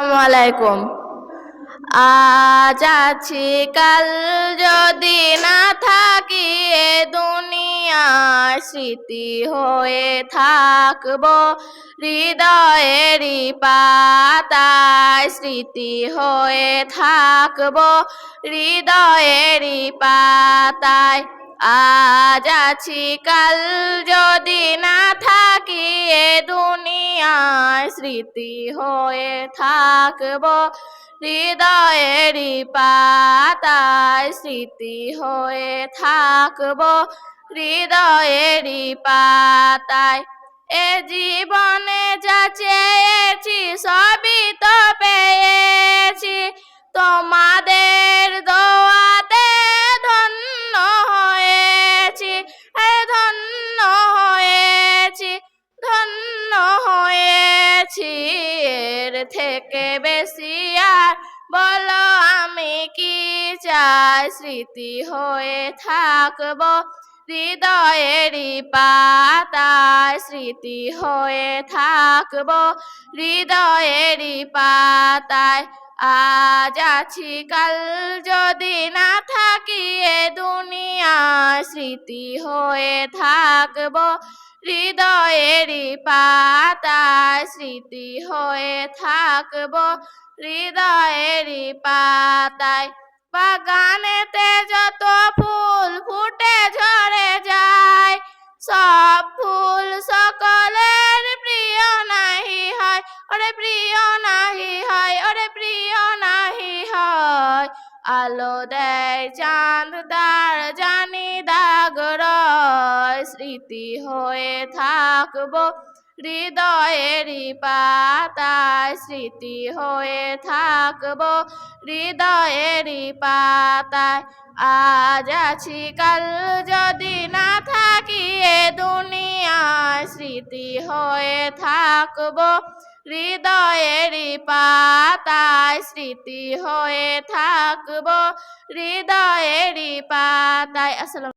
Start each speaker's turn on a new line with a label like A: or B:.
A: আলাইকুম। আজ আছি কাল যদি না থাকি এ দুনিয়া স্মৃতি হয়ে থাকব। হৃদয়েরই পাতায় স্মৃতি হয়ে থাকব। হৃদয়েরই পাতায় আজ আছি কাল যদি না থাকি এ দুনিয়ায় স্মৃতি হয়ে থাকব হৃদয়ের পাতায় স্মৃতি হয়ে থাকব হৃদয়ের পাতায়। এ জীবনে যা চেয়েছি সবই তো পেয়েছি তোমাদের থেকে বেশি আর বলো আমি কি চাই? স্মৃতি হয়ে থাকব হৃদয়েরই পাতায়। স্মৃতি হয়ে থাকব হৃদয়েরই পাতায়। আজ আছি, কাল যদি না থাকি এ দুনিয়ায়। স্মৃতি হয়ে থাকব হৃদয়েরই পাতায় স্মৃতি হয়ে থাকব। হৃদয়েরই পাতায় বাগানেতে যত ফুল ফুটে ঝরে যায়, সব ফুল সকলের প্রিয় নাহি হয়। ওরে প্রিয় নাহি হয়, ওরে প্রিয় নাহি হয়। আলো দেয় চাঁদ দার স্মৃতি হয়ে থাকব হৃদয়েরই পাতায় স্মৃতি হয়ে থাকব হৃদয়েরই পাতায় আজ আছি, কাল যদি না থাকি এ দুনিয়ায় স্মৃতি হয়ে থাকব হৃদয়েরই পাতায় স্মৃতি হয়ে থাকব হৃদয়েরই পাতায়, আসসালাম